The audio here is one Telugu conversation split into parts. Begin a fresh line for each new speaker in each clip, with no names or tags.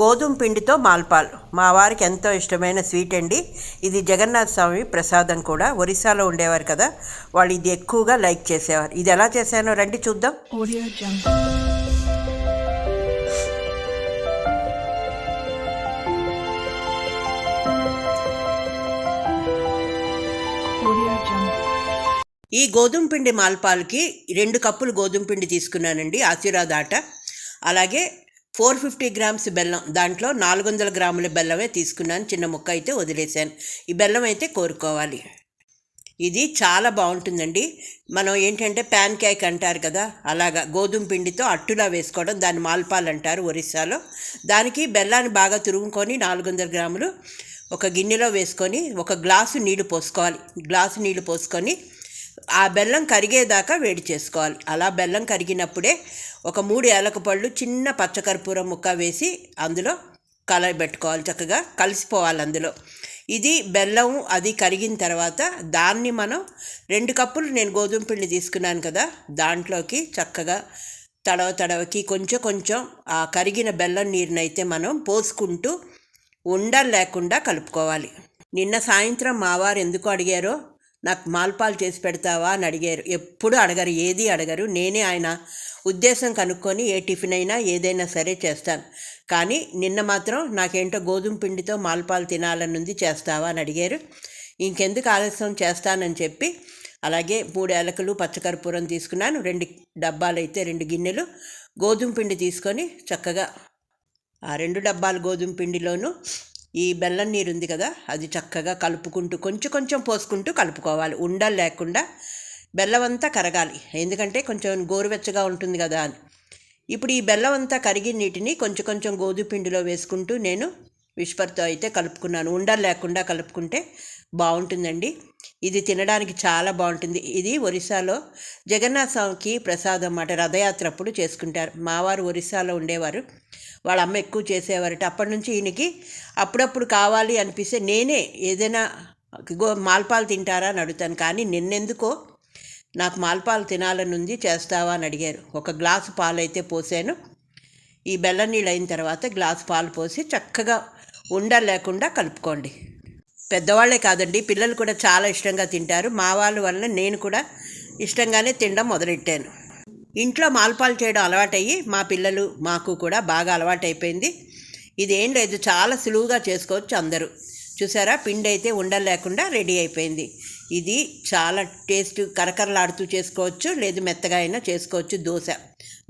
గోధుమ పిండితో మాల్పాల్. మా వారికి ఎంతో ఇష్టమైన స్వీట్ అండి. ఇది జగన్నాథ స్వామి ప్రసాదం కూడా. ఒరిస్సాలో ఉండేవారు కదా. వాళ్ళు ఇది ఎక్కువగా లైక్ చేసేవారు. ఇది ఎలా చేశానో రండి చూద్దాం. ఈ గోధుమ పిండి మాల్పాల్కి రెండు కప్పులు గోధుమ పిండి తీసుకున్నానండి. ఆశీర్వాద్ ఆట. అలాగే ఫోర్ ఫిఫ్టీ గ్రామ్స్ బెల్లం దాంట్లో నాలుగు వందల గ్రాముల బెల్లమే తీసుకున్నాను. చిన్న ముక్క అయితే వదిలేశాను. ఈ బెల్లం అయితే కోరుకోవాలి. ఇది చాలా బాగుంటుందండి. మనం ఏంటంటే ప్యాన్ కేక్ అంటారు కదా అలాగా గోధుమ పిండితో అట్టులా వేసుకోవడం దాన్ని మాల్పాలు అంటారు ఒరిస్సాలో. దానికి బెల్లాన్ని బాగా తురుముకొని నాలుగు వందల గ్రాములు ఒక గిన్నెలో వేసుకొని ఒక గ్లాసు నీళ్ళు పోసుకోవాలి. గ్లాసు నీళ్ళు పోసుకొని ఆ బెల్లం కరిగేదాకా వేడి చేసుకోవాలి. అలా బెల్లం కరిగినప్పుడే ఒక మూడు ఏలక పళ్ళు చిన్న పచ్చకర్పూరం ముక్క వేసి అందులో కలబెట్టుకోవాలి చక్కగా. కలిసిపోవాలి అందులో. ఇది బెల్లం అది కరిగిన తర్వాత దాన్ని మనం రెండు కప్పులు నేను గోధుమ పిండి తీసుకున్నాను కదా దాంట్లోకి చక్కగా తడవ తడవకి కొంచెం కొంచెం ఆ కరిగిన బెల్లం నీరునైతే మనం పోసుకుంటూ ఉండలేకుండా కలుపుకోవాలి. నిన్న సాయంత్రం మావారు ఎందుకు అడిగారో నాకు మాల్పాలు చేసి పెడతావా అని అడిగారు. ఎప్పుడు అడగరు ఏది అడగరు. నేనే ఆయన ఉద్దేశం కనుక్కొని ఏ టిఫిన్ అయినా ఏదైనా సరే చేస్తాను. కానీ నిన్న మాత్రం నాకేంటో గోధుమ పిండితో మాల్పాలు తినాలనుంది చేస్తావా అని అడిగారు. ఇంకెందుకు ఆలస్యం చేస్తానని చెప్పి అలాగే మూడు ఏలకలు పచ్చకర్పూరం తీసుకున్నాను. రెండు డబ్బాలు అయితే రెండు గిన్నెలు గోధుమ పిండి తీసుకొని చక్కగా ఆ రెండు డబ్బాలు గోధుమ పిండిలోనూ ఈ బెల్లం నీరు ఉంది కదా అది చక్కగా కలుపుకుంటూ కొంచెం కొంచెం పోసుకుంటూ కలుపుకోవాలి. ఉండలు లేకుండా బెల్లం అంతా కరగాలి. ఎందుకంటే కొంచెం గోరువెచ్చగా ఉంటుంది కదా అని. ఇప్పుడు ఈ బెల్లం అంతా కరిగిన నీటిని కొంచెం కొంచెం గోధుమ పిండిలో వేసుకుంటూ నేను విష్పర్తో అయితే కలుపుకున్నాను. ఉండలు లేకుండా కలుపుకుంటే బాగుంటుందండి ఇది తినడానికి చాలా బాగుంటుంది ఇది ఒరిస్సాలో జగన్నాథ స్వామికి ప్రసాదం అన్నమాట. రథయాత్ర అప్పుడు చేసుకుంటారు మావారు ఒరిస్సాలో ఉండేవారు. వాళ్ళ అమ్మ ఎక్కువ చేసేవారట. అప్పటి నుంచి ఈయనకి అప్పుడప్పుడు కావాలి అనిపిస్తే నేనే ఏదైనా గో మాల్పాలు తింటారా అని అడుగుతాను. కానీ నిన్నెందుకో నాకు మాల్పాలు తినాలని ఉంది చేస్తావా అని అడిగారు. ఒక గ్లాసు పాలు అయితే పోసాను. ఈ బెల్లం నీళ్ళు అయిన తర్వాత గ్లాసు పాలు పోసి చక్కగా ఉండ లేకుండా కలుపుకోండి. పెద్దవాళ్ళే కాదండి పిల్లలు కూడా చాలా ఇష్టంగా తింటారు. మా వాళ్ళ వల్ల నేను కూడా ఇష్టంగానే తినడం మొదలెట్టాను. ఇంట్లో మాల్పాలు చేయడం అలవాటయ్యి మా పిల్లలు మాకు కూడా బాగా అలవాటైపోయింది. ఇదేం లేదు చాలా సులువుగా చేసుకోవచ్చు అందరూ. చూసారా పిండి అయితే ఉండలు లేకుండా రెడీ అయిపోయింది. ఇది చాలా టేస్ట్ కరకరలాడుతూ చేసుకోవచ్చు లేదు మెత్తగా అయినా చేసుకోవచ్చు దోశ.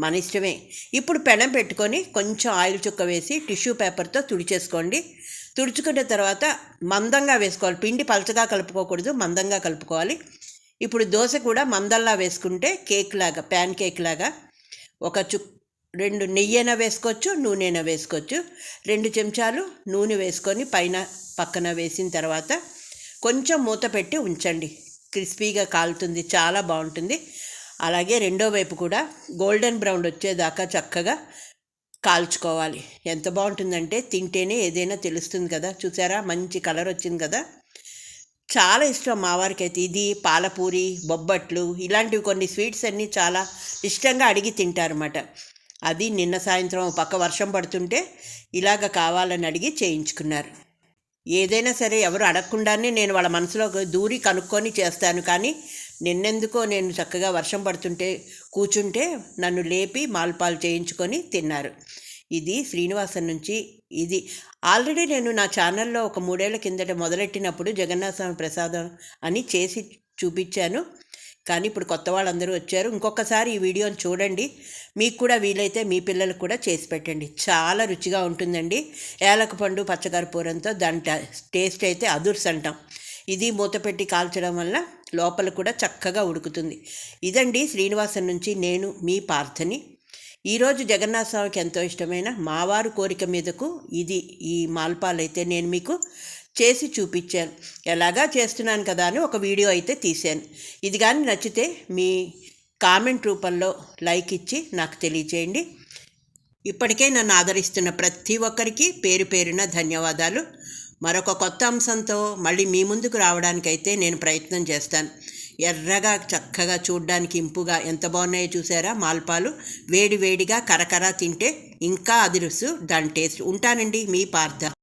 మన ఇష్టమే. ఇప్పుడు పెనం పెట్టుకొని కొంచెం ఆయిల్ చుక్క వేసి టిష్యూ పేపర్తో తుడిచేసుకోండి. తుడుచుకున్న తర్వాత మందంగా వేసుకోవాలి. పిండి పలచగా కలుపుకోకూడదు మందంగా కలుపుకోవాలి. ఇప్పుడు దోశ కూడా మందల్లా వేసుకుంటే కేక్ లాగా ప్యాన్ కేక్ లాగా ఒక చు రెండు నెయ్యైనా వేసుకోవచ్చు నూనెనా వేసుకోవచ్చు. రెండు చెంచాలు నూనె వేసుకొని పైన పక్కన వేసిన తర్వాత కొంచెం మూత పెట్టి ఉంచండి. క్రిస్పీగా కాలుతుంది చాలా బాగుంటుంది. అలాగే రెండో వైపు కూడా గోల్డెన్ బ్రౌన్ వచ్చేదాకా చక్కగా కాల్చుకోవాలి. ఎంత బాగుంటుందంటే తింటేనే ఏదైనా తెలుస్తుంది కదా. చూసారా? మంచి కలర్ వచ్చింది కదా. చాలా ఇష్టం మా వారికి అయితే ఇది పాలపూరి బొబ్బట్లు ఇలాంటివి కొన్ని స్వీట్స్ అన్నీ చాలా ఇష్టంగా అడిగి తింటారన్నమాట. అది నిన్న సాయంత్రం పక్క వర్షం పడుతుంటే ఇలాగ కావాలని అడిగి చేయించుకున్నారు. ఏదైనా సరే ఎవరు అడగకుండానే నేను వాళ్ళ మనసులో దూరి కనుక్కొని చేస్తాను. కానీ నిన్నెందుకో నేను చక్కగా వర్షం పడుతుంటే కూర్చుంటే నన్ను లేపి మాల్పాలు చేయించుకొని తిన్నారు. ఇది శ్రీనివాసన్ నుంచి ఇది. ఆల్రెడీ నేను నా ఛానల్లో ఒక మూడేళ్ళ కిందట మొదలెట్టినప్పుడు జగన్నాథ స్వామి ప్రసాదం అని చేసి చూపించాను. కానీ ఇప్పుడు కొత్త వాళ్ళందరూ వచ్చారు. ఇంకొకసారి ఈ వీడియోని చూడండి. మీకు కూడా వీలైతే మీ పిల్లలకు కూడా చేసి పెట్టండి. చాలా రుచిగా ఉంటుందండి. ఏలక పండు పచ్చకర్పూరంతో దాని టేస్ట్ అయితే అదుర్స్ అంటాం ఇది మూత పెట్టి కాల్చడం వల్ల లోపల కూడా చక్కగా ఉడుకుతుంది. ఇదండి శ్రీనివాసన్ నుంచి నేను మీ పార్థని. ఈరోజు జగన్నాథ స్వామికి ఎంతో ఇష్టమైన మావారు కోరిక మీదకు ఇది ఈ మాల్పాలు అయితే నేను మీకు చేసి చూపించాను. ఎలాగా చేస్తున్నాను కదా అని ఒక వీడియో అయితే తీశాను. ఇది కానీ నచ్చితే మీ కామెంట్ రూపంలో లైక్ ఇచ్చి నాకు తెలియజేయండి. ఇప్పటికే నన్ను ఆదరిస్తున్న ప్రతి ఒక్కరికి పేరు పేరున ధన్యవాదాలు. మరొక కొత్త అంశంతో మళ్ళీ మీ ముందుకు రావడానికైతే నేను ప్రయత్నం చేస్తాను. ఎర్రగా చక్కగా చూడ్డానికి ఇంపుగా ఎంత బాగున్నాయో చూసారా? మాల్పాలు వేడి వేడిగా కరకర తింటే ఇంకా అదిరుసు దాని టేస్ట్ ఉంటానండి మీ పార్థ.